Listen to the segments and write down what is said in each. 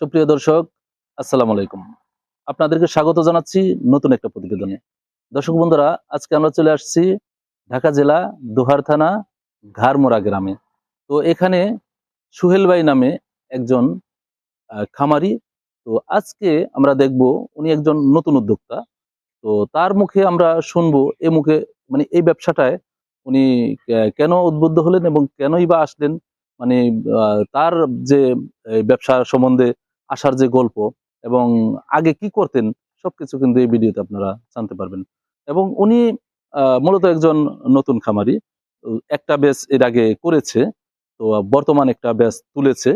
সুপ্রিয় দর্শক, আসসালামু আলাইকুম। আপনাদেরকে স্বাগত জানাচ্ছি নতুন একটা প্রতিবেদনে। দর্শক বন্ধুরা, আজকে আমরা চলে আসছি ঢাকা জেলা দোহার থানা ঘাড়মোড়া গ্রামে। তো এখানে সুহেল ভাই নামে একজন খামারি। তো আজকে আমরা দেখব উনি একজন নতুন উদ্যোক্তা। তো তার মুখে আমরা শুনব, এ মুখে মানে এই ব্যবসাটায় উনি কেন উদ্বুদ্ধ হলেন এবং কেনই বা আসলেন? মানে তার যে ব্যবসা সম্বন্ধে আসার যে গল্প এবং আগে কি করতেন সবকিছু কিন্তু এই ভিডিওতে আপনারা জানতে পারবেন। এবং উনি মূলত একজন নতুন খামারি। একটা ব্যাচ এর আগে করেছে তো বর্তমান একটা ব্যাচ তুলেছে।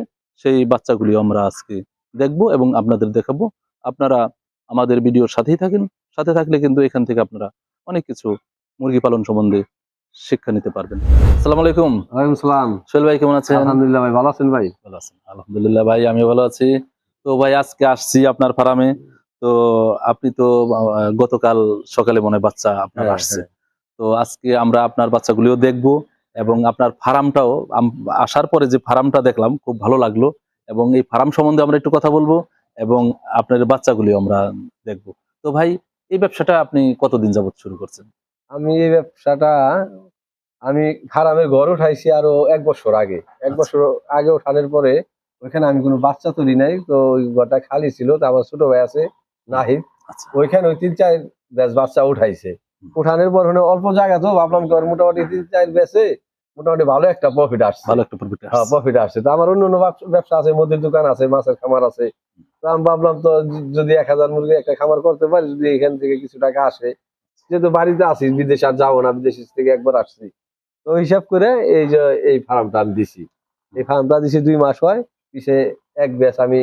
সেই বাচ্চাগুলি আমরা আজকে দেখব এবং আপনাদের দেখাবো। আপনারা আমাদের ভিডিওর সাথেই থাকেন। সাথে থাকলে কিন্তু এখান থেকে আপনারা অনেক কিছু মুরগি পালন সম্বন্ধে শিক্ষা নিতে পারবেন। আসসালামু আলাইকুম। ওয়ালাইকুম সালাম। সোহেল ভাই কেমন আছেন? আলহামদুলিল্লাহ ভাই ভালো আছেন ভাই? ভালো আছেন। আলহামদুলিল্লাহ ভাই আমি ভালো আছি। তো ভাই আজকে আসছি আপনার ফার্মে তো আপনি তো গতকাল সকালে মনে হয় বাচ্চা আপনার হ্যাঁ, আসছে। তো আজকে আমরা আপনার বাচ্চাগুলিও দেখব এবং আপনার ফার্মটাও আসার পরে যে ফার্মটা দেখলাম খুব ভালো লাগল। এবং এই ফার্ম সম্বন্ধে আমরা একটু কথা বলব এবং আপনার বাচ্চাগুলিও আমরা দেখব। তো ভাই এই ব্যবসাটা আপনি কতদিন যাবত শুরু করছেন? আমি এই ব্যবসাটা আমি খারাপের ঘর উঠাইছি আরও এক বছর আগে। এক আচ্ছা। বছর আগে ওঠানোর পরে ওইখানে আমি কোনো বাচ্চা তুলি নাই তো ওই ঘরটা খালি ছিল তো আমার ছোট ভাই আছে নাহিদ। আচ্ছা। ওইখানে ওই তিন চার ব্যাস বাচ্চা উঠাইছে। উঠানোর পর হলো অল্প জায়গা তো ভাবলাম কি মোটামুটি তিন চার ব্যাচে মোটামুটি ভালো একটা প্রফিট আসছে। ভালো একটা প্রফিট হ্যাঁ প্রফিট আসছে। তো আমার অন্য অন্য ব্যবসা- ব্যবসা আছে মুদির দোকান আছে মাছের খামার আছে। তো আমি ভাবলাম তো যদি এক হাজার মুরগি একটা খামার করতে পারি যদি এখান থেকে কিছু টাকা আসে যেহেতু বাড়িতে আছি বিদেশে আর যাব না বিদেশ থেকে একবার আসছি। তো হিসাব করে এই যে এই ফার্মটা আমি দিছি। এই ফার্মটা দিছি দুই মাস হয়। পিছে এক ব্যাচ আমি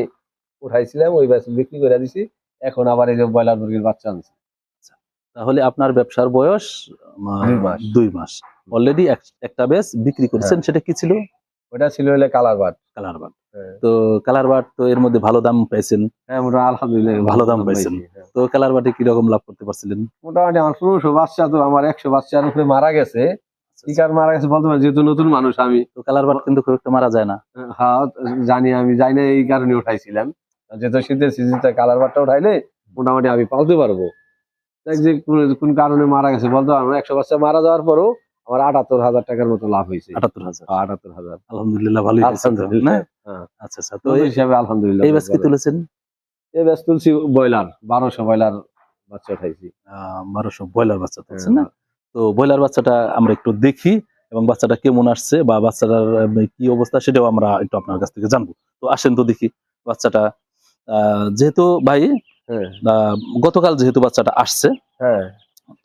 উঠাইছিলাম ওই ব্যাচ বিক্রি করে দিছি। এখন আবার এই যে ব্রয়লার মুরগির বাচ্চা আনছি। তাহলে আপনার ব্যবসার বয়স দুই মাস। অলরেডি একটা বেস বিক্রি করেছেন সেটা কি ছিল? ওটা ছিল হলে কালার বাট। Colour but. হ্যাঁ। তো কালার বাট তো এর মধ্যে ভালো দাম পাইছেন? হ্যাঁ আলহামদুলিল্লাহ ভালো দাম পাইছেন। হ্যাঁ। তো কালার বাটে কি রকম লাভ করতে পারছিলেন? মোটামুটি আমার পুরুষও বাচ্চা তো আমার একশো বাচ্চার উপরে মারা গেছে। কি মারা গেছে বলতে পারি যেহেতু নতুন মানুষ আমি। তো কালার বাট কিন্তু খুব একটা মারা যায় না। হ্যাঁ জানি আমি না এই কারণে উঠাইছিলাম। যেহেতু শীতের সিজনটা কালার বারটা উঠাইলে মোটামুটি আমি পালতে পারব। যে কোন- কারণে মারা গেছে বলতে পারব একশো বাচ্চা মারা যাওয়ার পরও আমার আটাত্তর হাজার টাকার মতো লাভ হয়েছে। আটাত্তর হাজার। হ্যাঁ, আটাত্তর হাজার। আলহামদুলিল্লাহ আলহামদুলিল্লাহ। হ্যাঁ। আচ্ছা আচ্ছা তো এই হিসাবে আলহামদুলিল্লাহ এই ব্যাস কি তুলেছেন? এই ব্যাস তুলছি ব্রয়লার বারোশো ব্রয়লার বাচ্চা উঠাইছি। বারোশো ব্রয়লার বাচ্চা তুলছেন না? হ্যাঁ। তো ব্রয়লার বাচ্চাটা আমরা একটু দেখি এবং বাচ্চাটা কেমন আসছে বা বাচ্চাটার কি অবস্থা সেটাও আমরা একটু আপনার কাছ থেকে জানব। তো আসেন তো দেখি বাচ্চাটা যেহেতু ভাই হ্যাঁ। গতকাল যেহেতু বাচ্চাটা আসছে হ্যাঁ।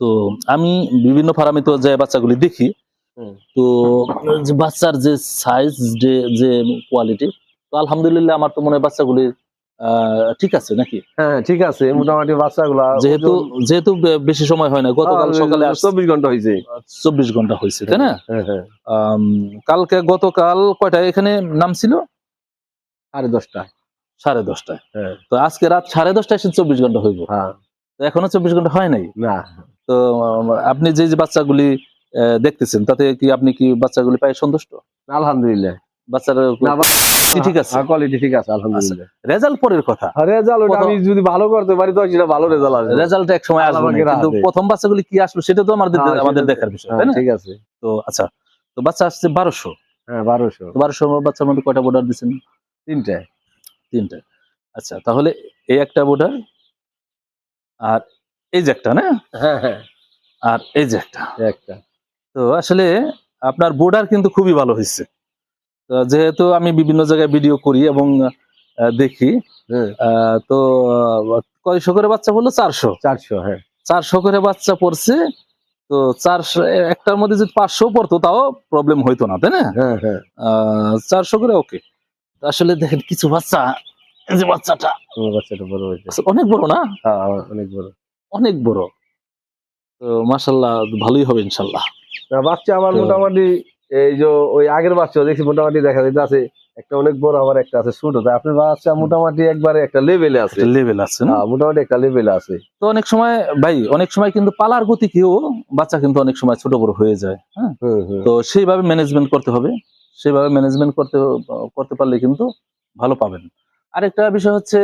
তো আমি বিভিন্ন ফার্মে তো যে বাচ্চাগুলি দেখি তো বাচ্চার যে সাইজ যে যে কোয়ালিটি তো আলহামদুলিল্লাহ আমার তো মনে হয় বাচ্চাগুলি আহ, ঠিক আছে নাকি? হ্যাঁ ঠিক আছে মোটামুটি বাচ্চাগুলা যেহেতু যেহেতু বেশি সময় হয় না গতকাল সকালে চব্বিশ ঘণ্টা হয়েছে চব্বিশ ঘণ্টা হয়েছে তাই না? হ্যাঁ হ্যাঁ। কালকে গতকাল কয়টায়? এখানে নাম ছিল? সাড়ে দশটা। সাড়ে দশটায়। হ্যাঁ। তো আজকে রাত সাড়ে দশটায় এসে চব্বিশ ঘণ্টা হইব। হ্যাঁ। এখনও চব্বিশ ঘণ্টা হয় নাই? না। তো আপনি যে যে বাচ্চাগুলি আহ, দেখতেছেন তাতে কি আপনি কি বাচ্চাগুলি পাই সন্তুষ্ট? আলহামদুলিল্লাহ। বাচ্চার না, ঠিক আছে? কোয়ালিটি ঠিক আছে আলহামদুলিল্লাহ। রেজাল্ট পরের কথা। রেজাল্ট ওটা আমি যদি ভালো করতে পারি তো সেটা ভালো রেজাল্ট আসবে। রেজাল্ট এক সময় আসবে কিন্তু প্রথম বাচ্চাগুলি কি আসলো সেটা তো আমাদের আমাদের দেখার বিষয় তাই না? ঠিক আছে। তো আচ্ছা তো বাচ্চা আসছে বারোশো। হ্যাঁ বারোশো। তো বাচ্চার মধ্যে কয়টা বোর্ডার দিচ্ছেন? তিনটে। তিনটা। আচ্ছা তাহলে এই একটা বোর্ডার আর এই যে একটা না? হ্যাঁ হ্যাঁ। আর এই যে একটা। একটা। তো আসলে আপনার বোর্ডার কিন্তু খুবই ভালো হয়েছে। যেহেতু আমি বিভিন্ন জায়গায় ভিডিও করি এবং দেখি হ্যাঁ। তো কয়শো করে বাচ্চা বলল? চারশো। চারশো হ্যাঁ। চারশো করে বাচ্চা পড়ছে তো চারশো একটার মধ্যে যদি পাঁচশো পড়তো তাও প্রবলেম হইতো না তাই না? হ্যাঁ হ্যাঁ। চারশো করে ওকে আসলে দেখেন কিছু বাচ্চা যে বাচ্চাটা। বাচ্চাটা বড় হয়েছে। আসলে অনেক বড় না? অনেক বড়। অনেক বড়। তো মাসাল্লাহ ভালোই হবে ইনশাল্লাহ বাচ্চা আমার মোটামুটি এই যে ওই আগের বাচ্চা দেখছি মোটামুটি দেখা যাইতে আছে একটা অনেক বড় আবার একটা আছে ছোট। তাই আপনার বাচ্চা মোটামুটি একবারে একটা লেভেলে আছে। লেভেল আছে না? হ্যাঁ, মোটামুটি একটা লেভেলে আছে। তো অনেক সময় ভাই অনেক সময় কিন্তু পালার গতি কেউ বাচ্চা কিন্তু অনেক সময় ছোট বড় হয়ে যায় হ্যাঁ? তো সেইভাবে ম্যানেজমেন্ট করতে হবে। সেইভাবে ম্যানেজমেন্ট করতে করতে পারলে কিন্তু ভালো পাবেন। আরেকটা বিষয় হচ্ছে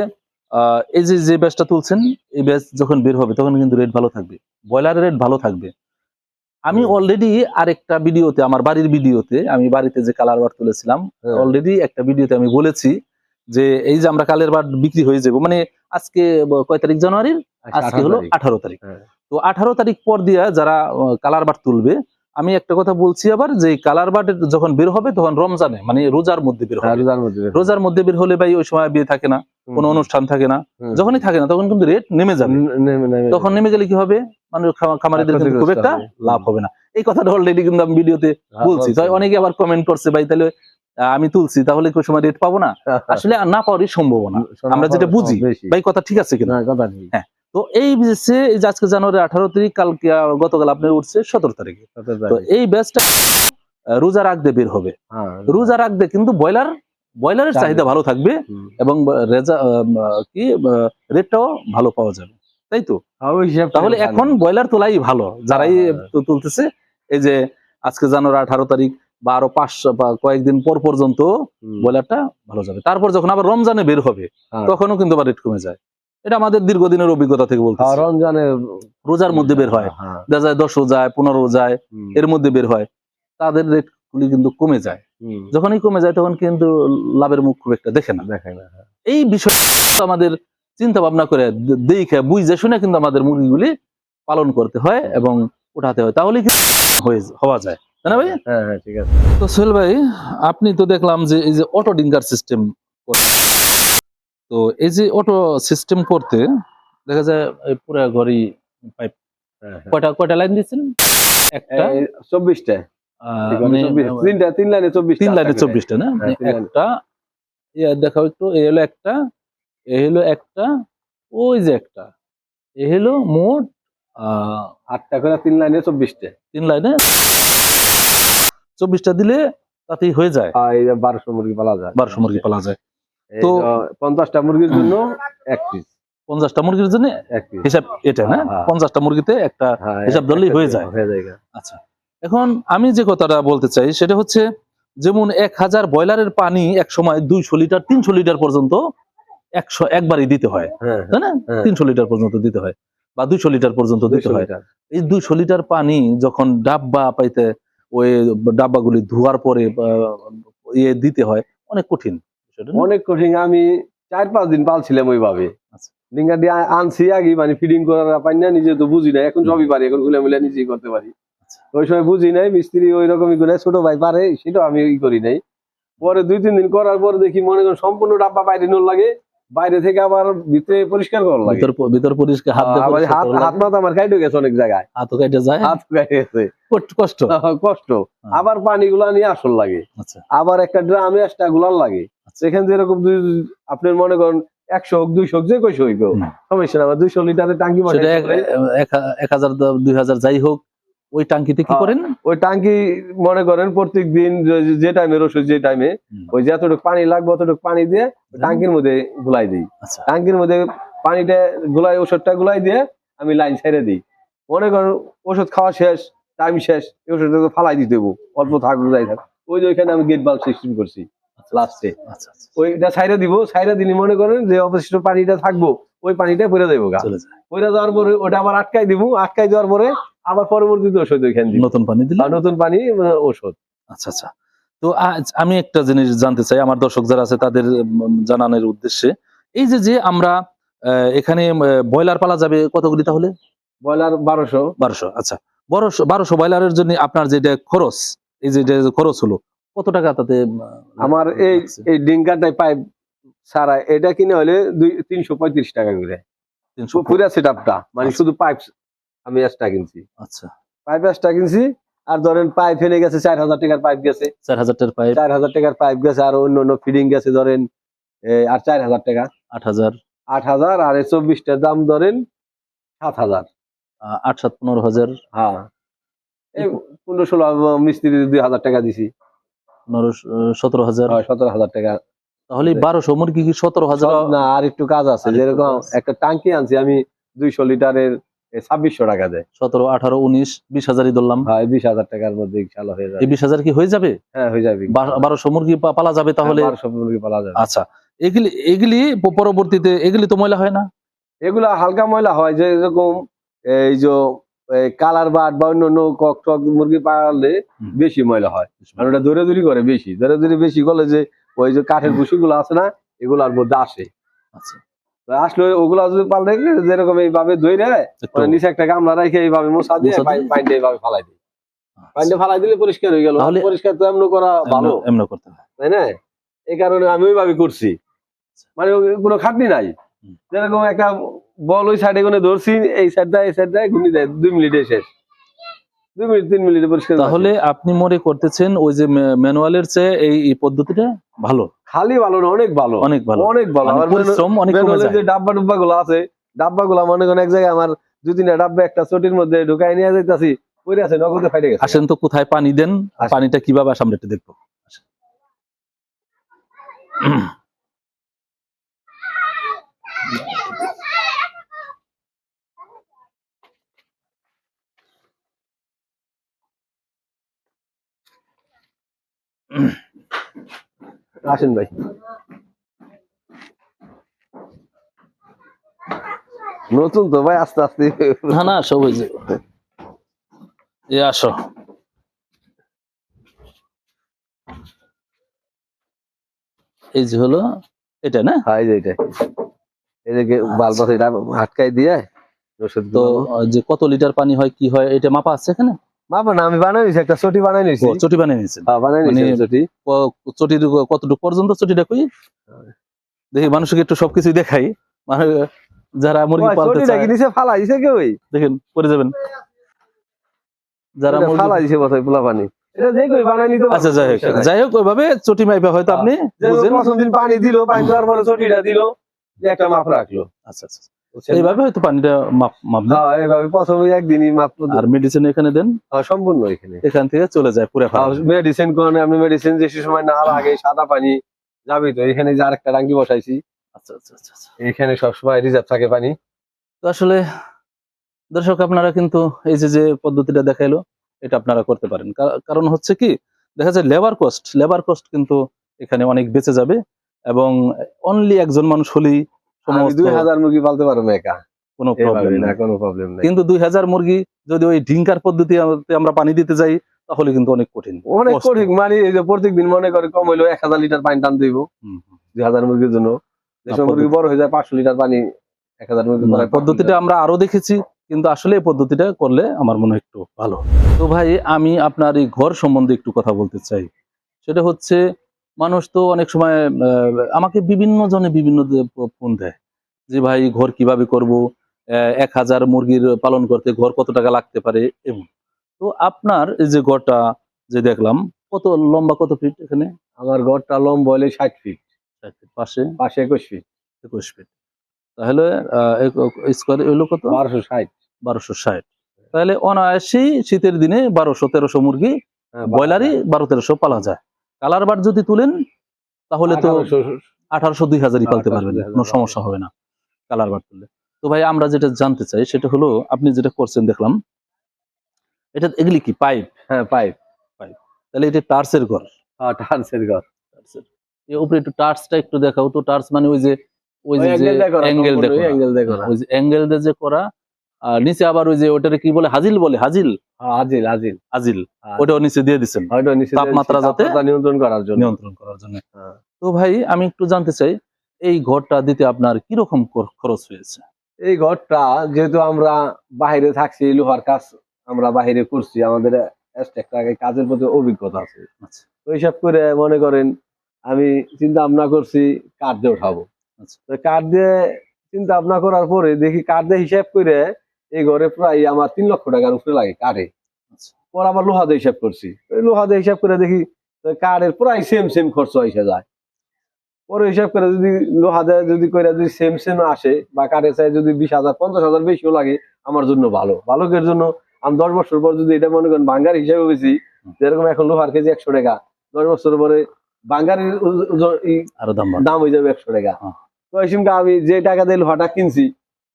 আহ, এই যে যে ব্যাচটা তুলছেন এই ব্যাচ যখন বের হবে তখন কিন্তু রেট ভালো থাকবে। ব্রয়লারের রেট ভালো থাকবে। আমি। অলরেডি আরেকটা ভিডিওতে আমার বাড়ির ভিডিওতে আমি বাড়িতে যে কালার বার তুলেছিলাম হ্যাঁ। অলরেডি একটা ভিডিওতে আমি বলেছি যে এই যে আমরা কালের বার বিক্রি হয়ে যাব মানে আজকে কয় তারিখ জানুয়ারির? আজকে হলো আঠারো তারিখ। হ্যাঁ। তো আঠারো তারিখ পর দিয়া যারা কালার বার তুলবে আমি একটা কথা বলছি আবার যে কালার বার যখন বের হবে তখন রমজানে মানে রোজার মধ্যে বের হ্যাঁ, হবে। রোজার মধ্যে বের। হলে ভাই ওই সময় বিয়ে থাকে না কোনো অনুষ্ঠান থাকে না যখনই থাকে না তখন কিন্তু রেট নেমে যাবে। তখন নেমে গেলে কি হবে? মানে খামা- খামারিদের কিন্তু খুব একটা লাভ হবে না। এই কথাটা অলরেডি কিন্তু আমি ভিডিওতে হ্যাঁ, বলছি। তাই অনেকে আবার কমেন্ট করছে ভাই তাহলে আমি তুলছি তাহলে কি ওই সময় রেট পাবো না? আসলে না পাওয়ারই সম্ভাবনা শোনা আমরা যেটা বুঝি। ভাই কথা ঠিক আছে কিনা? না, কথা ঠিক। তো এই যে আজকে জানুয়ারি আঠারো তারিখ কালকে গতকাল আপনার উঠছে সতেরো তারিখে। তো এই ব্যাচটা রোজার আগ দিয়ে বের হবে। হ্যাঁ, রোজার আগ কিন্তু ব্রয়লার ব্রয়লারের। চাহিদা। ভালো থাকবে এবং রেজা কি রেটটাও ভালো পাওয়া যাবে। তাই তো? তাহলে এখন ব্রয়লার তোলাই ভালো। যারাই হ্যাঁ, হ্যাঁ। তুলতেছে এই যে আজকে জানুয়ারি আঠারো তারিখ বা আরও পাঁচ বা কয়েকদিন পর পর্যন্ত ব্রয়লারটা ভালো যাবে। তারপর যখন আবার রমজানে বের হবে হ্যাঁ। তখনও কিন্তু আবার রেট কমে যায়। এটা আমাদের দীর্ঘদিনের অভিজ্ঞতা থেকে বলতেছি। রমজানে রোজার মধ্যে বের হয়। দেখা যায় দশ রোজায় পনেরো রোজায় হুম, এর মধ্যে বের হয়। তাদের রেট গুলি কিন্তু কমে যায়। যখনই কমে যায় তখন কিন্তু লাভের মুখ খুব একটা দেখে না। দেখে না। এই বিষয় আমাদের চিন্তা ভাবনা করে দেখে বুঝে শুনে কিন্তু আমাদের মুরগিগুলি পালন করতে হয় এবং উঠাতে হয়। তাহলে কিন্তু হয়ে হওয়া যায়। তাই না ভাই? হ্যাঁ হ্যাঁ ঠিক আছে। তো সোহেল ভাই আপনি তো দেখলাম যে এই যে অটো ডিঙ্কার সিস্টেম তো এই যে অটো সিস্টেম করতে দেখা যায় এই পুরো ঘরই পাইপ হ্যাঁ, হ্যাঁ। কয়টা কয়টা লাইন দিচ্ছেন? একটা? এই চব্বিশটা। মানে। তিনটা তিন লাইনে চব্বিশ তিন লাইনে চব্বিশটা না? হ্যাঁ, একটা দেখাও একটু এ হলো একটা এ হলো একটা ওই যে একটা। এ হলো মোট আটটা করে তিন লাইনে চব্বিশটা। তিন লাইনে? চব্বিশটা দিলে তাতেই হয়ে যায়। বারোশো মুরগি পালা যায়। বারোশো মুরগি পালা যায়। তো- পঞ্চাশটা মুরগির জন্য এক পিস পঞ্চাশটা মুরগির জন্য এক পিস হিসাব এটা না? হ্যাঁ। পঞ্চাশটা মুরগিতে একটা হ্যাঁ, হিসাব ধরলেই হয়ে যায়। হয়ে যায় আচ্ছা। এখন আমি যে কথাটা বলতে চাই সেটা হচ্ছে যেমন এক হাজার ব্রয়লারের পানি এক সময় দুইশো লিটার তিনশো লিটার পর্যন্ত একশো একবারই দিতে হয় হ্যাঁ তাই না? হ্যাঁ। তিনশো লিটার পর্যন্ত দিতে হয় বা দুইশো লিটার পর্যন্ত দিতে হয়। এই দুইশো লিটার পানি যখন ডাব্বা পাইতে ওই ডাব্বাগুলি ধোয়ার পরে ইয়ে দিতে হয় অনেক কঠিন অনেক কঠিন। আমি চার পাঁচ দিন পালছিলাম ওইভাবে। আচ্ছা। ডিঙ্গা দিয়ে আনছি আগে মানে ফিডিং করার পাই না নিজে তো বুঝি না। এখন সবই পারি এখন খুলে মিলে নিজেই করতে পারি। আচ্ছা। ওই সময় বুঝি নাই মিস্ত্রি ওই রকমই করে ছোট ভাই পারে সেটাও আমি ই করি নাই। পরে দুই তিন দিন করার পর দেখি মনে করেন সম্পূর্ণ ডাব্বা বাইরে নোর লাগে। বাইরে থেকে আবার ভিতরে পরিষ্কার করার লাগে। ভিতর পরিষ্কার হাত হাত হাত। মাথা আমার কাইটে গেছে অনেক জায়গায়। হাতও কেটে যায়? হাত কাইটে গেছে। কষ্ট- কষ্ট। কষ্ট। আবার পানিগুলা নিয়ে আসল লাগে। আচ্ছা। আবার একটা ড্রামে একটা গুলার লাগে। আচ্ছা। সেখান থেকে এরকম দুই আপনার মনে করেন একশো হোক দুইশো হোক যে কইশো হইব। হুম। সমস্যা না আমার দুইশো লিটারের টাঙ্কি এক হাজার দুই হাজার যাই হোক ওই টাঙ্কিতে কি হ্যাঁ। করেন? ওই টাঙ্কি মনে করেন প্রত্যেক দিন যে- টাইমে রসুন যে টাইমে। ওই যতটুকু পানি লাগবে অতটুকু পানি দিয়ে টাঙ্কির মধ্যে গুলাই দিই। আচ্ছা। টাঙ্কির মধ্যে পানিটা গুলাই ওষুধটা গুলাই দিয়ে আমি লাইন ছেড়ে দিই। মনে করেন ওষুধ খাওয়া শেষ টাইম শেষ এই ওষুধটা তো ফালাই দিতে হব অল্প থাকুক যাই থাক ওই যে ওইখানে আমি গেট বাল্ব সিস্টেম করছি লাস্টে আচ্ছা আচ্ছা ওইটা ছাইরা দিব ছাইরা দিলে মনে করেন যে অবশিষ্ট পানিটা থাকব ওই পানিটা পরে দেবো গা। পরে যাওয়ার পরে ওটা আবার আটকাই দিব আটকাই দেওয়ার পরে আবার পরবর্তীতে ওষুধ ওইখানে নতুন পানি দিলে নতুন পানি মানে ওষুধ আচ্ছা আচ্ছা। তো আজ আমি একটা জিনিস জানতে চাই আমার দর্শক যারা আছে তাদের জানানোর উদ্দেশ্যে। এই যে যে আমরা এখানে ব্রয়লার পালা যাবে কতগুলি তাহলে? ব্রয়লার বারোশো। বারোশো আচ্ছা। বারোশো বারোশো ব্রয়লারের জন্য আপনার যেটা খরচ এই যে খরচ হলো কত টাকা তাতে আমার এই? এই ডিঙ্কারটাই পাইপ সারা এটা কিনে হলে দুই তিনশো পঁয়ত্রিশ টাকা করে। 300 পুরা সেট আপটা মানে আচ্ছা। শুধু পাইপ আমি এক্সট্রা কিনছি। আচ্ছা। পাইপ এক্সট্রা কিনছি আর ধরেন পাইপ ফেলে গেছে চার হাজার টাকার পাইপ গেছে। চার হাজার টাকার পাইপ। চার হাজার টাকার পাইপ গেছে আর অন্য অন্য ফিডিং গেছে ধরেন আর চার হাজার টাকা। আট হাজার। আট হাজার আর এই চব্বিশটার দাম ধরেন সাত হাজার। আট সাত পনেরো হাজার। হ্যাঁ। এই পনেরো ষোলো মিস্ত্রি দুই হাজার টাকা দিছি। পনেরো সতেরো হাজার। হয় সতেরো হাজার টাকা। তাহলে বারোশো মুরগি কি সতেরো হাজার না আর একটু কাজ আছে যেরকম একটা টাঙ্কি আনছি আমি দুইশো লিটারের ছাব্বিশশো টাকা দেয়। সতেরো আঠারো উনিশ বিশ হাজারই ধরলাম হয় বিশ হাজার টাকার মধ্যে ইনশাল্লাহ হয়ে যাবে। বিশ হাজার কি হয়ে যাবে? হ্যাঁ হয়ে যাবে। বারোশো মুরগি পালা যাবে তাহলে? বারোশো মুরগি পালা যাবে। আচ্ছা এগুলি এগুলি পরবর্তীতে এগুলি তো ময়লা হয় না? এগুলা হালকা ময়লা হয় যে এরকম এই যে কালার বাট বা অন্য অন্য কক টক মুরগি পাললে বেশি ময়লা হয়। আর ওটা দৌড়ে দৌড়ি করে বেশি। দৌড়ে দৌড়ি বেশি করলে যে ওই যে কাঠের ভুসি গুলো আছে না এগুলার মধ্যে আসে। আচ্ছা। আসলে ওগুলা যদি পাল্টে যেরকম এইভাবে ধরে নিচে একটা গামলা রেখে এইভাবে মশা দিয়ে মশা এইভাবে ফালাই দিই। পাইনটা ফালাই দিলে পরিষ্কার হয়ে গেল। পরিষ্কার তো এমন করা ভালো। এমন- করতে তাই না? এই কারণে আমি ওইভাবে করছি। মানে কোনো খাটনি নাই। যেরকম একটা বল ওই সাইডে কোনে ধরছি এই সাইডটা এই সাইডটা ঘুরি দেয় দুই মিনিটে শেষ। দুই মিনিট তিন মিনিটে পরিষ্কার তাহলে আপনি মনে করতেছেন ওই যে ম্যানুয়ালের চেয়ে এই পদ্ধতিটা ভালো? খালি ভালো না অনেক ভালো। অনেক ভালো। অনেক ভালো। মানে আমার পরিশ্রম অনেক কমে যায়। যে ডাব্বা ডুব্বা গুলো আছে ডাব্বা গুলো মনে করেন এক জায়গায় আমার তিনটা ডাব্বা একটা চটির মধ্যে ঢুকাই নিয়ে যাইতাছি পরে আছে নগদে ফাইটে গেছে। আসেন তো কোথায় পানি দেন। পানিটা কীভাবে আমরা একটু দেখব আসেন। ভাই। নতুন তো ভাই আস্তে আস্তে। না না সব হয়ে যাবে এ আসো। এই যে হলো এটা না? হয় যে এটা। এদিকে বাল পাশে হাটকাই দিয়ে তো যে কত লিটার পানি হয় কি হয় এটা মাপা আছে এখানে? মাপা না আমি বানাই নিছি একটা চটি বানাই নিছি। চটি বানিয়ে নিয়েছেন হ্যাঁ বানাই নিছি মানে- চটি। কতটুকু পর্যন্ত চটিটা কই দেখি মানুষকে একটু সবকিছু দেখাই। মানে যারা মুরগি ওই পালতে চটিটা চায় নিচে ফালা দিছে কেউ দেখেন পরে যাবেন। যারা মুরগি- ফালা দিছে বোধহয় পোলা পানি। আচ্ছা যাই হোক যাই হোক ওইভাবে চটি মাইপা হয়তো আপনি বুঝেন। প্রথম দিন পানি দিল পানি দেওয়ার পরে চটিটা দিল একটা মাপ রাখল। আচ্ছা আচ্ছা। এইভাবে হয়তো পানিটা মাপ মাপ দেন। হ্যাঁ এইভাবে প্রথমে একদিনই মাপ আর মেডিসিন এখানে দেন? হ্যাঁ, সম্পূর্ণ এখানে। এখান থেকে চলে যায় পুরো মেডিসিন কোন আপনি মেডিসিন যে সময় না লাগে সাদা পানি যাবি তো এখানে যে আরেকটা টাঙ্কি বসাইছি আচ্ছা আচ্ছা আচ্ছা আচ্ছা। এখানে সবসময় রিজার্ভ থাকে পানি। তো আসলে দর্শক আপনারা কিন্তু এই যে যে পদ্ধতিটা দেখাইলো এটা আপনারা করতে পারেন। কারণ হচ্ছে কি দেখা যায় লেবার কস্ট লেবার কস্ট কিন্তু এখানে অনেক বেঁচে যাবে এবং অনলি একজন মানুষ হলেই আমি দুই হাজার মুরগি পালতে পারব একা। কোনো প্রবলেম না না কোনো প্রবলেম নেই। কিন্তু দুই হাজার মুরগি যদি ওই ঢিঙ্কার পদ্ধতি আমরা পানি দিতে যাই তাহলে কিন্তু অনেক কঠিন। অনেক কঠিন মানে এই যে প্রত্যেকদিন মনে করে কম হইল এক হাজার লিটার পানি টান দিব। দুই হাজার মুরগির জন্য। যেসব মুরগি বড় হয়ে যায় পাঁচশো লিটার পানি এক হাজার মুরগি পদ্ধতিটা আমরা আরও দেখেছি কিন্তু আসলে এই পদ্ধতিটা করলে আমার মনে হয় একটু ভালো। তো ভাই আমি আপনার এই ঘর সম্বন্ধে একটু কথা বলতে চাই। সেটা হচ্ছে মানুষ তো অনেক সময় আহ, আমাকে বিভিন্ন জনে বিভিন্ন ফোন দেয় যে ভাই ঘর কীভাবে করব? আহ, এক হাজার মুরগির পালন করতে ঘর কত টাকা লাগতে পারে? এমন। তো আপনার এই যে ঘরটা যে দেখলাম কত লম্বা কত ফিট এখানে? আমার ঘরটা লম্বা হলে ষাট ফিট ষাট feet, পাশে? পাশে একুশ ফিট একুশ ফিট তাহলে স্কোয়ার হলো কত? বারোশো ষাট। বারোশো ষাট। তাহলে অনায়াসেই শীতের দিনে বারোশো তেরোশো মুরগি হ্যাঁ, ব্রয়লারই বারো তেরোশো পালা যায়। কালার বার যদি তুলেন তাহলে তো 1800 আঠারোশো দুই হাজারই পালতে পারবেন কোনো সমস্যা হবে না কালার বার তুললে। তো ভাই আমরা যেটা জানতে চাই সেটা হলো আপনি যেটা করছেন দেখলাম এটা এগুলি কি পাইপ? হ্যাঁ পাইপ। পাইপ। তাহলে এটা টার্সের ঘর। হ্যাঁ টার্সের ঘর। টার্সের। এর উপরে একটু টার্সটা একটু দেখাও তো টার্স মানে ওই যে ওই যে অ্যাঙ্গেল দেখো দিয়ে করা। ওই যে অ্যাঙ্গেল দিয়ে যে করা নিচে আবার ওই যে ওটারে কি বলে? হাজিল বলে হাজিল? হাজিল হাজিল। হাজিল। হ্যাঁ। ওটাও নিচে দিয়ে দিচ্ছেন হয়তো নিচে তাপমাত্রা যাতে- নিয়ন্ত্রণ করার জন্য। নিয়ন্ত্রণ করার জন্য। হ্যাঁ। তো ভাই আমি একটু জানতে চাই এই ঘরটা দিতে আপনার কীরকম কর- খরচ হয়েছে? এই ঘরটা যেহেতু আমরা বাইরে থাকছি লোহার কাজ আমরা বাহিরে করছি আমাদের আগে কাজের প্রতি অভিজ্ঞতা আছে। আচ্ছা। তো হিসাব করে মনে করেন আমি চিন্তা ভাবনা করছি কাঠ দিয়ে উঠাবো। আচ্ছা। কাঠ দিয়ে চিন্তা ভাবনা করার পরে দেখি কাঠ দিয়ে হিসাব করে এই ঘরে প্রায় আমার তিন লক্ষ টাকার উপরে লাগে কাঠে। আচ্ছা। পর আবার লোহা দিয়ে হিসাব করছি। লোহা দিয়ে হিসাব করে দেখি কাঠের প্রায় সেম সেম খরচ এসে যায়। পরে হিসাব করে যদি লোহা দিয়ে যদি করে যদি সেম সেম আসে বা কাঠে চাই যদি বিশ হাজার পঞ্চাশ হাজার বেশিও লাগে আমার জন্য ভালো। ভালোকের জন্য আমি দশ বছর পর যদি এটা মনে করেন বাঙ্গার হিসাবে বেশি যেরকম এখন লোহার কেজি একশো টাকা দশ বছর পরে বাঙ্গারের দাম হয়ে যাবে একশো টাকা। হ্যাঁ। তো সময় আমি যে টাকা দিয়ে লোহাটা কিনছি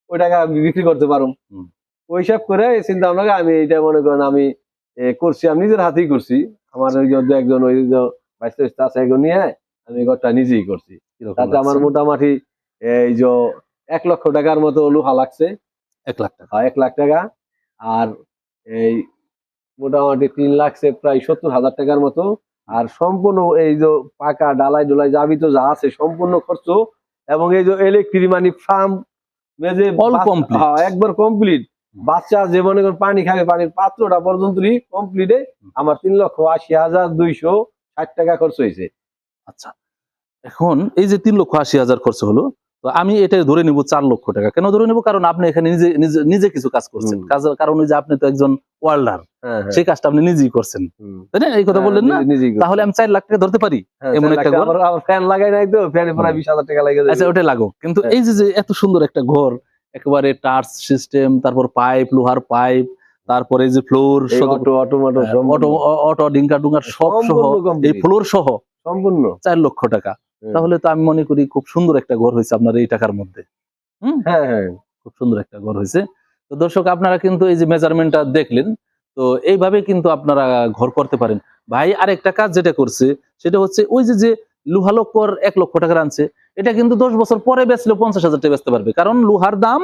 ওই টাকা বিক্রি করতে পারব হুম। ওই হিসাব করে চিন্তা ভাবনা আমি এটা মনে করেন আমি করছি। আমি নিজের হাতেই করছি। আমার ওই যে একজন ওই যে বাইশ আছে এগুলো নিয়ে আমি ঘরটা নিজেই করছি। তাতে আমার মোটামুটি এই যে এক লক্ষ টাকার মতো লোহা লাগছে। এক লাখ টাকা। এক লাখ টাকা। আর এই মোটামুটি তিন লাগছে প্রায় সত্তর হাজার টাকার মতো। আর সম্পূর্ণ এই যে পাকা ডালাই ডোলাই যাবি তো যা আছে সম্পূর্ণ খরচ। এবং এই যে ইলেকট্রিক মানে ফার্ম complete. হ্যাঁ, একবার কমপ্লিট বাচ্চা যে মনে করেন পানি খাবে পানির পাত্রটা পর্যন্ত কমপ্লিটে আমার তিন লক্ষ আশি হাজার দুইশো ষাট টাকা খরচ হয়েছে আচ্ছা এখন এই যে তিন লক্ষ আশি হাজার খরচ হলো তো আমি এটা ধরে নিব চার লক্ষ টাকা। কেন ধরে নিব? কারণ আপনি এখানে নিজে নিজে কিছু কাজ করছেন। হুম। কাজ কারণ ওই যে আপনি তো একজন ওয়ার্ল্ডার। হ্যাঁ হ্যাঁ। সেই কাজটা আপনি নিজেই করছেন। তাই না? এই কথা বললেন না? হ্যাঁ, নিজেই করছি। তাহলে আমি চার লাখ টাকা ধরতে পারি? এমন একটা ঘর? ফ্যান লাগাই নাই তো ফ্যানে প্রায়। বিশ হাজার টাকা লাগে আচ্ছা ওটা লাগো। কিন্তু। এই যে এত সুন্দর একটা ঘর একেবারে টাচ সিস্টেম তারপর পাইপ লোহার পাইপ তারপরে যে floor auto auto auto auto ডিঙ্কা ডুঙ্গার সব সহ এই ফ্লোর সহ সম্পূর্ণ। চার লক্ষ টাকা। তাহলে তো আমি মনে করি খুব সুন্দর একটা ঘর হয়েছে আপনার এই টাকার মধ্যে। হুম? হ্যাঁ হ্যাঁ। খুব সুন্দর একটা ঘর হয়েছে। তো দর্শক আপনারা কিন্তু এই যে মেজারমেন্টটা দেখলেন তো এইভাবে কিন্তু আপনারা ঘর করতে পারেন। ভাই আরেকটা কাজ যেটা করছে সেটা হচ্ছে ওই যে যে এক লক্ষ টাকার আনছে এটা কিন্তু দশ বছর পরে বেচলে পঞ্চাশ হাজার টাকা বেচতে পারবে। কারণ লোহার দাম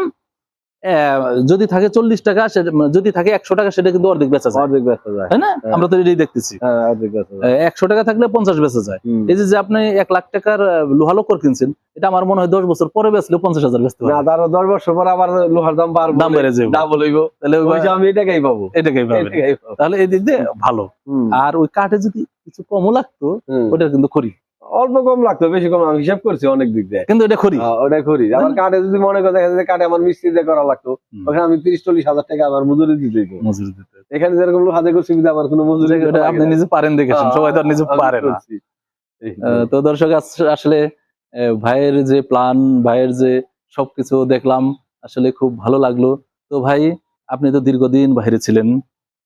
যদি থাকে চল্লিশ টাকা সে- যদি থাকে একশো টাকা সেটা কিন্তু অর্ধেক বেচা যায়। অর্ধেক ব্যস্ত যায়। তাই না? হ্যাঁ। আমরা তো এটাই দেখতেছি। হ্যাঁ একশো টাকা থাকলে পঞ্চাশ বেচা যায়। এই যে যে আপনি এক লাখ টাকার লোহা লক্কর কিনছেন এটা আমার মনে হয় দশ বছর পরে বেচলে পঞ্চাশ হাজার বেচতে পারবে। তারও দশ বছর পর আবার লোহার দাম বাড়বে। দাম বেড়ে যাবে। ডাবল হইব। তাহলে ওই ওই যে আমি এটাকেই পাবো। এটাকেই পাবো। তাহলে এই দিক দিয়ে ভালো। আর ওই কাঠে যদি কিছু কমও লাগতো ওটা কিন্তু খড়ি অল্প কম লাগতো বেশি কম আমি হিসাব করছি অনেক দিক দিয়ে। কিন্তু এটা খড়ি? ওটা ওটাই করি আবার কাঠে যদি মনে করে দেখা যায় কাঠে আমার মিস্ত্রি দিয়ে করা লাগতো ওখানে আমি তিরিশ চল্লিশ হাজার টাকা আমার মজুরি দিতে। মজুরি দিতে এখানে যেরকম লোহাতে করছি কিন্তু আমার কোনো মজুরি আপনি নিজে পারেন দেখেছেন হ্যাঁ, সবাই তো নিজে পারে না। তো। দর্শক আসলে ভাইয়ের যে প্ল্যান ভাইয়ের যে সবকিছু দেখলাম আসলে খুব ভালো লাগল। তো ভাই আপনি তো দীর্ঘদিন বাইরে ছিলেন।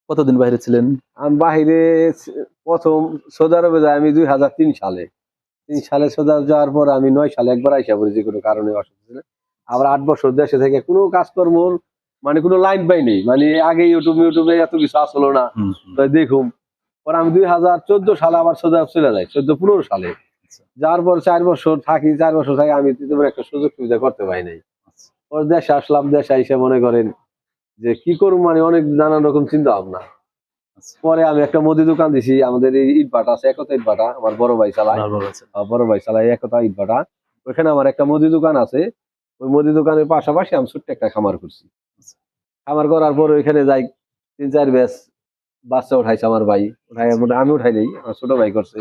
কতদিন বাইরে ছিলেন? আমি বাহিরে প্রথম সৌদি আরবে যাই আমি দুই হাজার তিন সালে। তিন সালে সোজা যাওয়ার পর আমি নয় সালে একবার আইসা পড়ি যে কোনো কারণে অসুখ ছিল আবার আট বছর দেশে থেকে কোনো কাজকর্ম মানে কোনো লাইন পাই নেই মানে আগে ইউটিউব ইউটিউবে এত কিছু আসলো না হুম, হুম। তো দেখুম পরে আমি দুই হাজার চোদ্দ সালে আবার সোজা চলে যাই চোদ্দ পনেরো সালে আচ্ছা। যার পর চার বছর থাকি চার বছর থাকি আমি তেমন একটা সুযোগ সুবিধা করতে পারি নাই আচ্ছা। পর দেশে আসলাম দেশে এসে মনে করেন যে কি করব মানে অনেক নানান রকম চিন্তা ভাবনা আচ্ছা। পরে আমি একটা মুদি দোকান দিছি আমাদের এই ইট ভাটা আছে একতা ইট ভাটা আমার বড় ভাই চালায়। বড় ভাই চালায়। একতা ইট ভাটা। ওখানে আমার একটা মুদি দোকান আছে ওই মুদি দোকানের পাশাপাশি আমি ছোট্ট একটা খামার করছি। আচ্ছা। খামার করার পর ওইখানে যাই তিন চার ব্যাস বাচ্চা উঠাইছে আমার ভাই। উঠাই মোটা- আমি উঠাই নেই আমার ছোট ভাই করছে।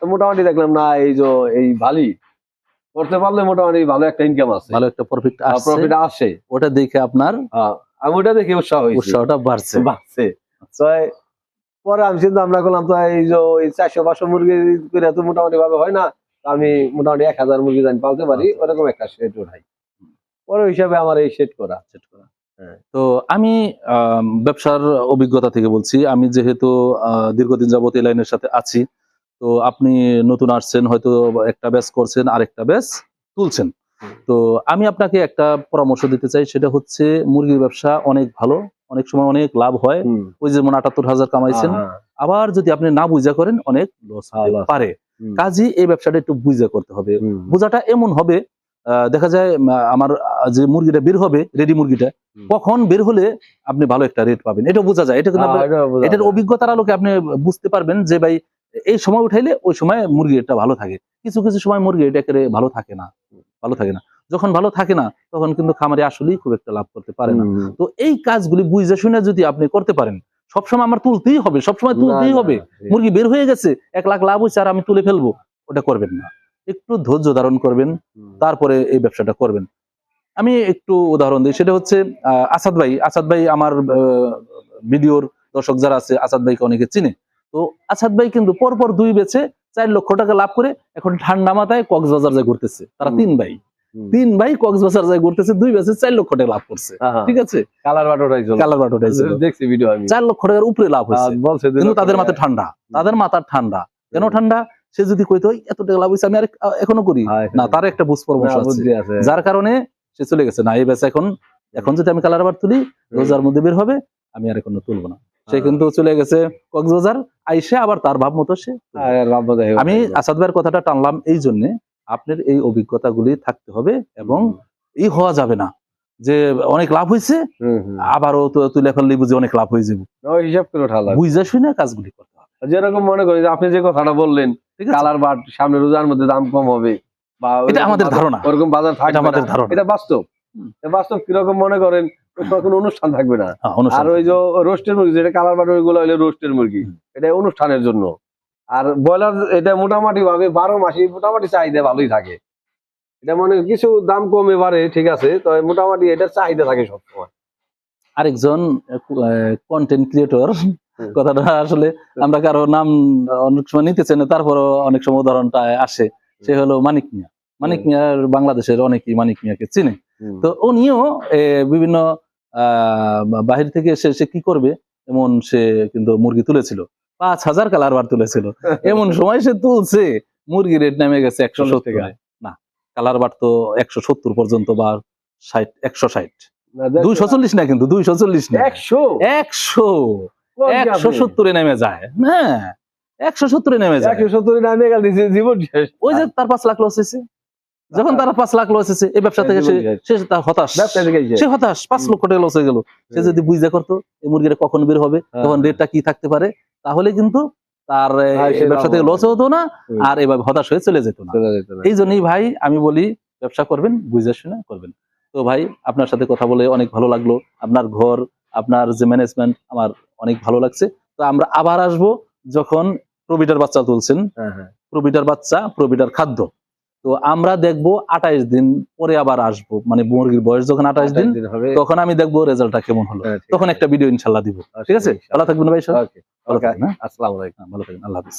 তো মোটামুটি দেখলাম না এই যে এই ভালি করতে পারলে মোটামুটি ভালো একটা ইনকাম আছে। ভালো একটা প্রফিট প্রফিট আসে ওটা দেখে আপনার হ্যাঁ, আমি ওটা দেখে উৎসাহ উৎসাহটা বাড়ছে। বাড়ছে। পরে আমি চিন্তা ভাবনা করলাম তো এই যে এই চারশো পাঁচশো মুরগি করে তো মোটামুটি ভাবে হয় না আমি মোটামুটি এক হাজার মুরগি জানি পালতে পারি ওরকম একটা সেট উঠাই। পরে হিসাবে আমার এই সেট করা। সেট করা। তো আমি ব্যবসার অভিজ্ঞতা থেকে বলছি আমি যেহেতু দীর্ঘদিন যাবত এই লাইনের সাথে আছি তো আপনি নতুন আসছেন হয়তো একটা ব্যাস করছেন আরেকটা ব্যাস তুলছেন। তো আমি আপনাকে একটা পরামর্শ দিতে চাই সেটা হচ্ছে মুরগির ব্যবসা অনেক ভালো অনেক সময় অনেক লাভ হয়। ওই যেমন আটাত্তর হাজার কামাইছেন। হ্যাঁ, আবার যদি আপনি না বুঝা করেন অনেক লস হ্যাঁ, পারে। হুম। কাজে এই ব্যবসাটা একটু বুঝা করতে হবে। বোঝাটা এমন হবে দেখা যায় আমার যে মুরগিটা বের হবে রেডি মুরগিটা কখন বের হলে আপনি ভালো একটা রেট পাবেন। এটা বোঝা যায়। এটা কিন্তু হ্যাঁ, এটার। অভিজ্ঞতার আলোকে আপনি বুঝতে পারবেন যে ভাই এই সময় উঠাইলে ওই সময় মুরগি এটা ভালো থাকে। কিছু কিছু সময় মুরগি এটা ভালো থাকে না। ভালো থাকে না। যখন ভালো থাকে না তখন কিন্তু খামারে আসলেই খুব একটা লাভ করতে পারে না। তো এই কাজগুলি বুঝে শুনে যদি আপনি করতে পারেন সবসময় আমার তুলতেই হবে সবসময় তুলতেই হবে। মুরগি বের হয়ে গেছে এক লাখ লাভ হয়েছে আর আমি তুলে ফেলব ওটা করবেন না। একটু ধৈর্য ধারণ করবেন তারপরে এই ব্যবসাটা করবেন। আমি একটু উদাহরণ দিই সেটা হচ্ছে আহ, আসাদ ভাই আসাদ ভাই আমার ভিডিওর দর্শক যারা আছে আসাদ ভাইকে অনেকে চিনে। তো আসাদ ভাই কিন্তু পরপর দুই বেচে চার লক্ষ টাকা লাভ করে এখন ঠান্ডা মাথায় কক্সবাজার যায় ঘুরতেছে তারা তিন ভাই। তিন ভাই কক্সবাজার যায় ঘুরতেছে দুই বেচে চার লক্ষ টাকা লাভ করছে। ঠিক আছে? কালার বাট উঠাইছিল কালার বাট উঠাইছিল দেখছি ভিডিও আমি। চার লক্ষ টাকার উপরে লাভ হয়েছে। বলছে কিন্তু তাদের। মাথায় ঠান্ডা। তাদের মাথার ঠান্ডা। কেন ঠান্ডা? সে যদি কইতো "ওই এত টাকা লাভ হয়েছে আমি আর এখনও করি। না তার একটা বুঝ পরামর্শ আছে। যার কারণে সে চলে গেছে। না এই ব্যাচ এখন এখন যদি আমি কালার বার তুলি রোজার মধ্যে বের হবে আমি আর এখনও তুলবো না। সে। কিন্তু চলে গেছে কক্সবাজার আইসে আবার তার ভাব মতো সে আমি আসাদ ভাইয়ের কথাটা টানলাম এই জন্য আপনার এই অভিজ্ঞতাগুলি থাকতে হবে এবং এই হওয়া যাবে না। যে অনেক লাভ হয়েছে। আবারও তো তুলে ফেললে বুঝে অনেক লাভ হয়ে যাবে। হিসাব করে ওঠা বুঝে শুনে কাজগুলি করতে হবে। যেরকম মনে করি আপনি যে কথাটা বললেন কালার বাট সামনে রোজার মধ্যে দাম কম হবে বা এটা আমাদের ধারণা। ওরকম বাজার থাকবে আমাদের ধারণা। এটা বাস্তব। বাস্তব কীরকম মনে করেন কোনো অনুষ্ঠান থাকবে না। হ্যাঁ, আর ওই যে রোস্টের মুরগি যেটা কালার বাট ওইগুলো হইলে রোস্টের মুরগি। এটা অনুষ্ঠানের জন্য। আর ব্রয়লার এটা মোটামুটি ভাবে বারো মাসে মোটামুটি চাহিদা ভালোই থাকে। এটা মানে কিছু দাম কমে বাড়ে ঠিক আছে তো মোটামুটি এটার চাহিদা থাকে সবসময়। আরেকজন কন্টেন্ট ক্রিয়েটর কথাটা আসলে আমরা কারও নাম অনেক সময় নিতে চাই না তারপরও অনেক সময় উদাহরণটা আসে সে হলো মানিক মিয়া। মানিক। মিয়ার বাংলাদেশের অনেকেই মানিক মিয়াকে চিনে। তো উনিও বিভিন্ন আহ, বাহির থেকে এসে সে কি করবে? এমন সে কিন্তু মুরগি তুলেছিল। পাঁচ হাজার কালার বার তুলেছিল। এমন সময় সে তুলছে মুরগি রেট নেমে গেছে একশো সত্তর না কালার বার তো একশো সত্তর পর্যন্ত বা ষাট একশো ষাট। দুইশো চল্লিশ না কিন্তু দুইশো চল্লিশ না। একশো? একশো। একশো সত্তরে নেমে যায়। হ্যাঁ একশো সত্তরে নেমে যায়। একশো সত্তর নামে গেল জীবন ওই যে তার পাঁচ লাখ লস হয়েছে। যখন তার পাঁচ লাখ লস হয়েছে এই ব্যবসা থেকে সে তার হতাশ। সে হতাশ পাঁচ লক্ষ টাকা লস হয়ে গেল। সে যদি বুঝতে করতো এই মুরগিটা কখন বের হবে হ্যাঁ। তখন রেটটা কি থাকতে পারে? তাহলে কিন্তু তার ব্যবসা থেকে লস হতো না আর এভাবে হতাশ হয়ে চলে যেত না। চলে যেত না। এই জন্যই ভাই আমি বলি ব্যবসা করবেন বুঝে শুনে করবেন। তো ভাই আপনার সাথে কথা বলে অনেক ভালো লাগল। আপনার ঘর আপনার যে ম্যানেজমেন্ট আমার অনেক ভালো লাগছে। তো আমরা আবার আসব যখন প্রবিটার বাচ্চা তুলছেন। হ্যাঁ, হ্যাঁ। প্রবিটার বাচ্চা প্রবিটার খাদ্য। তো আমরা দেখব আঠাইশ দিন পরে আবার আসব। মানে মুরগির বয়স যখন আঠাইশ দিন তখন আমি দেখব রেজাল্টটা কেমন হলো। হ্যাঁ, তখন একটা ভিডিও ইনশাল্লাহ দিব। ঠিক আছে? ভালো থাকবেন ভাই সব হ্যাঁ? হ্যাঁ ভালো থাকবেন। আল্লাহ হাফিজ।